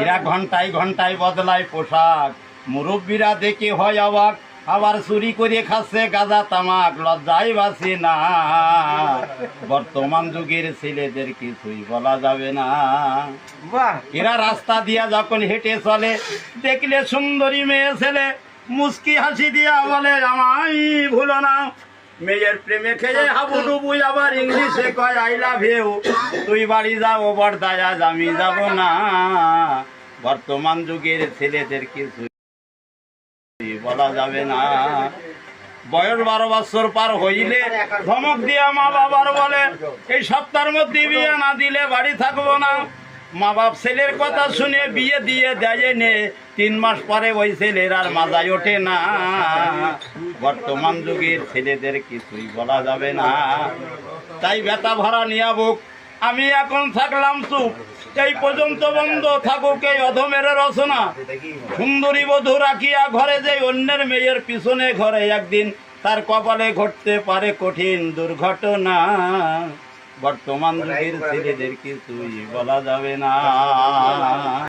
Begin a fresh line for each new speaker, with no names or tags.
এরা ঘন্টায় ঘন্টায় বদলায় পোশাক। মুরব্বীরা দেখে হয় অবাক আবার চুরি করে খাচ্ছে গাঁজা তামাক লজ্জাই বাসি না। বর্তমান যুগের ছেলেদের কিছুই বলা যাবে না। এরা রাস্তা দিয়া যখন হেঁটে চলে দেখলে সুন্দরী মেয়ে ছেলে মুস্কি হাসি দিয়া বলে আমায় ভুলো না মেয়ের প্রেমে খেয়ে হাবুডুবু আবার ইংলিশে কয় আই লাভ ইউ তুই বাড়ি যাও, বর্দায় আজ আমি যাব না। বর্তমান যুগের ছেলেদের কিছু বলা যাবে না। বয়স বারো বছর পার হইলে ধমক দিয়া মা বাবার বলে, এই সপ্তাহের মধ্যে বিয়ে না দিলে বাড়ি থাকব না। মা বাপ ছেলের কথা শুনে বিয়ে দিয়ে দেয় নে তিন মাস পরে ওই ছেলের আর মাজায় ওঠে না। বর্তমান যুগের ছেলেদের কিছুই বলা যাবে না। তাই ব্যথা ভরা নিয়া বুক আমি এখন থাকলাম চুপ। এই পর্যন্ত বন্ধ থাকুক এই অধমের রচনা। সুন্দরী বধূ রাখিয়া ঘরে যে অন্যের মেয়ের পিছনে ঘরে একদিন তার কপালে ঘটতে পারে কঠিন দুর্ঘটনা। বর্তমান যুগের ছেলেদের কিছুই বলা যাবে না